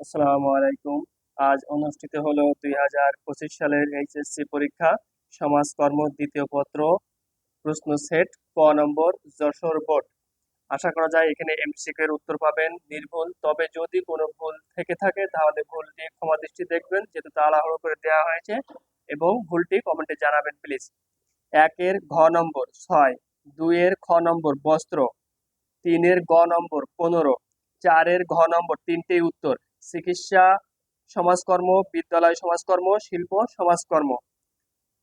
আসসালামু আলাইকুম। আজ অনুষ্ঠিত হলো দুই হাজার পঁচিশ সালের এইচএসসি পরীক্ষা সমাজকর্ম দ্বিতীয় পত্র, প্রশ্ন সেট, ক নম্বর, যশোর বোর্ড। আশা করা যায় এখানে এমসিকিউ এর উত্তর পাবেন। নির্ভুল, তবে যদি কোনো ভুল থেকে থাকে, তাহলে ভুলটি ক্ষমা দৃষ্টি দেখবেন, যেহেতু তাড়াহুড়ো করে দেওয়া হয়েছে, এবং ভুলটি কমেন্টে জানাবেন, প্লিজ। একের ঘ নম্বর, ছয়। দুইয়ের খ নম্বর, বস্ত্র। তিনের গ নম্বর, পনেরো। চারের ঘ নম্বর, তিনটেই উত্তর। চিকিৎসা, সমাজকর্ম, বিদ্যালয় সমাজকর্ম, শিল্প, সমাজকর্ম।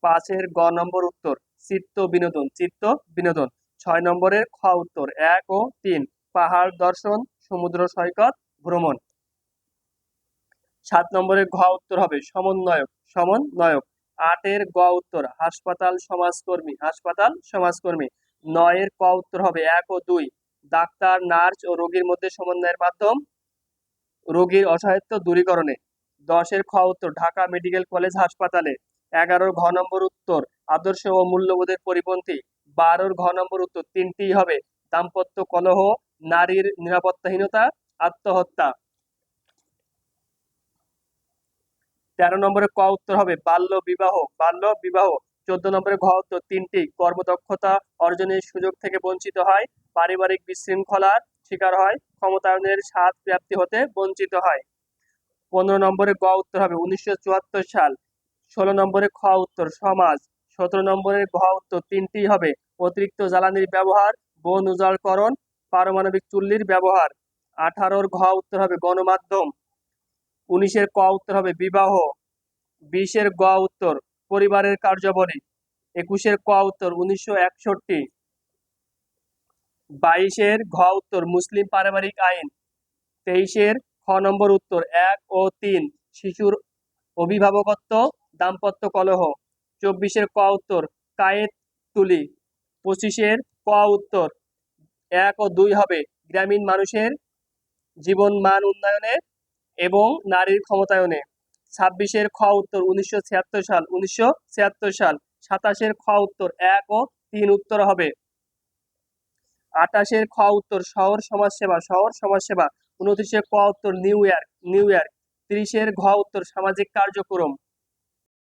পাঁচের গ নম্বর উত্তর, চিত্ত বিনোদন চিত্ত বিনোদন। ছয় নম্বরের খ উত্তর, এক ও তিন, পাহাড় দর্শন, সমুদ্র সৈকত, ভ্রমণ। সাত নম্বরের ঘ উত্তর হবে, সমন্বয়ক সমন্বয়ক। আটের গ উত্তর, হাসপাতাল সমাজকর্মী হাসপাতাল সমাজকর্মী। নয়ের ক উত্তর হবে, এক ও দুই, ডাক্তার, নার্স ও রোগীর মধ্যে সমন্বয়ের মাধ্যম। রোগীর অসহায়ত্ব দূরীকরণে। দশের খ উত্তর, ঢাকা মেডিকেল কলেজ হাসপাতালে। এগারোর ঘ নম্বর উত্তর, আদর্শ ও মূল্যবোধের পরিপন্থী। বারোর ঘ নম্বর উত্তর তিনটি হবে দাম্পত্য কলহ, নারীর নিরাপত্তাহীনতা, আত্মহত্যা। তেরো নম্বরে ক উত্তর হবে বাল্য বিবাহ বাল্য বিবাহ। চোদ্দ নম্বরে ঘ উত্তর, তিনটি কর্মদক্ষতা অর্জনের সুযোগ থেকে বঞ্চিত হয়। পারিবারিক বিশৃঙ্খলার শিকার হয়, ক্ষমতায়নের স্বাদ প্রাপ্তি হতে বঞ্চিত হয়। পনেরো নম্বরে গ উত্তর হবে, উনিশশো চুয়াত্তর সাল। ষোলো নম্বরে খ উত্তর, সমাজ। সতেরো নম্বরে ঘ উত্তর, তিনটি হবে, অতিরিক্ত জ্বালানির ব্যবহার, বন উজাড়করণ, পারমাণবিক চুল্লির ব্যবহার। আঠারোর ঘ উত্তর হবে, গণমাধ্যম। উনিশের ক উত্তর হবে, বিবাহ। বিশের গ উত্তর, পরিবারের কার্যাবলী। একুশের ক উত্তর, উনিশশো একষট্টি। বাইশের ঘ উত্তর, মুসলিম পারিবারিক আইন। তেইশের খ নম্বর উত্তর, এক ও তিন, শিশুর অভিভাবকত্ব, দাম্পত্য কলহ। চব্বিশের ক উত্তর, কায়েত তুলি। পঁচিশের ক উত্তর, এক ও দুই হবে গ্রামীণ মানুষের জীবন মান উন্নয়নে এবং নারীর ক্ষমতায়নে। ছাব্বিশের খ উত্তর, উনিশশো ছিয়াত্তর সাল, উনিশশো ছিয়াত্তর সাল। সাতাশের খ উত্তর, এক ও তিন উত্তর হবে। আটাশের খ উত্তর, শহর সমাজসেবা শহর সমাজসেবা উনত্রিশের ক উত্তর, নিউ ইয়র্ক নিউ ইয়র্ক, তিরিশের ঘ উত্তর, সামাজিক কার্যক্রম।